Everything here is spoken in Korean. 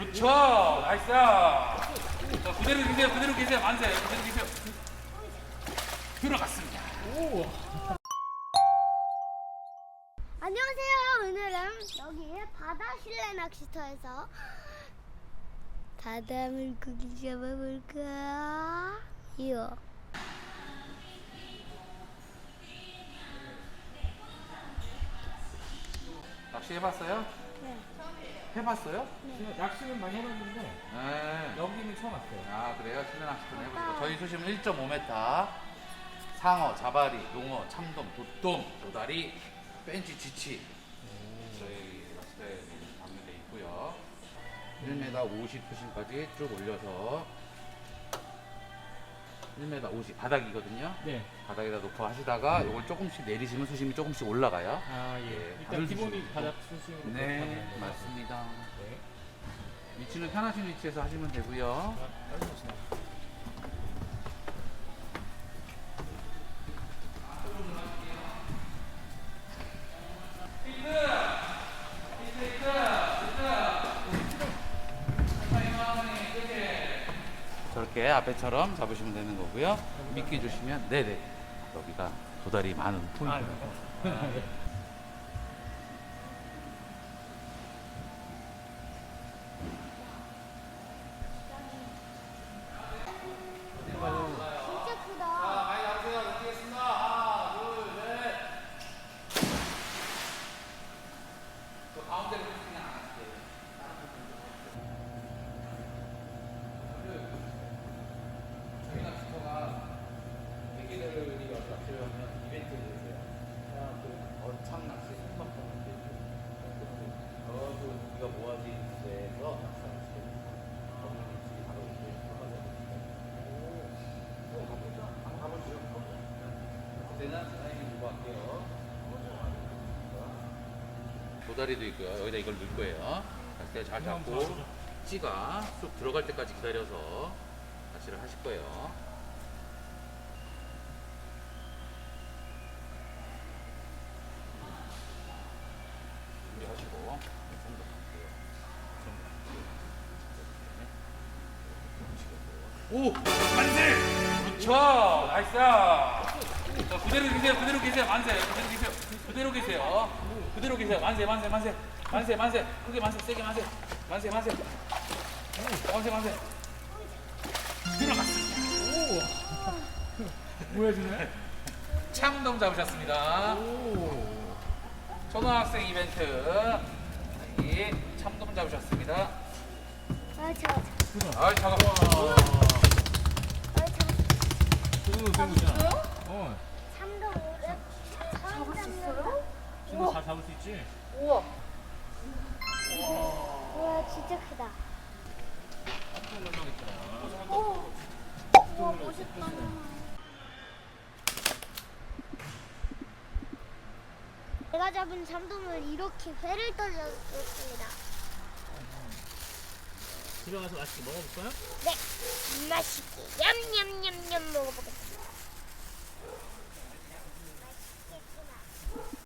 그렇죠. 나이스. 자, 그대로 계세요. 그대로 계세요. 만세. 그대로 계세요. 들어갔습니다. 안녕하세요. 오늘은 여기 바다 실내 낚시터에서 바다 물고기 잡아볼까? 요. 낚시 해봤어요? 네. 해봤어요? 낚시는 많이 해봤는데 네. 여기는 처음 왔어요. 아 그래요? 실내 낚시도 해보시고 저희 수심은 1.5m 상어, 자바리, 농어, 참돔, 도돔, 도다리, 벤치, 지치 저희 낚시대에 담겨져 있고요 1m 50 수심까지 쭉 올려서 1m 50 바닥이거든요 네. 바닥에다 놓고 하시다가 이걸 조금씩 내리시면 수심이 조금씩 올라가요 아 예. 예, 일단 바늘 기본이 주시고. 바닥 수심으로 네. 맞습니다 네. 위치는 편하신 위치에서 하시면 되고요 자, 빨리 오시나. 저렇게 앞에처럼 잡으시면 되는 거고요. 미끼 주시면 네네 여기가 도다리 많은 아, 포인트입니다. 네. 진짜 크다. 많이 잡으세요. 놓겠습니다. 하나, 둘, 셋. 저 가운데로 그냥 안 할게요. 저희 낚시터가 대기들이 와서 낚시를 하면 이벤트를 해주세요. 하나, 둘, 어창 낚시, 손바닥 낚시, 저도 우리가 모아진 데서 낚시 낚시. 거기 집이 바로 이렇게 한번 가보시죠. 그 할게요. 도다리도 있고요. 여기다 이걸 넣을 거예요. 낚싯대 잘 잡고 찌가 쑥 들어갈 때까지 기다려서 낚시를 하실 거예요. 준비하시고. 오! 만세! 그렇죠! 나이스! 자, 그대로 계세요, 그대로 계세요, 만세! 그대로 계세요, 그대로 계세요. 그대로 계세요, 만세, 만세, 만세! 만세, 만세! 크게 만세, 세게 만세! 만세, 만세! 만세, 만세! 들어갔습니다. 보여주네. 참돔 잡으셨습니다. 오. 초등학생 이벤트. 이 참돔 잡으셨습니다. 아, 저, 아이, 잠깐만. 아, 저 그거 배우잖아. 어. 참돔 잡았었어요? 진짜 잘 잡을 수 있지? 우와. 우와, 진짜 크다. 오. 우와, 멋있다. 제가 잡은 참돔은 이렇게 회를 떠줬습니다. 집에 가서 맛있게 먹어볼까요? 네, 맛있게 냠냠냠냠 먹어보겠습니다.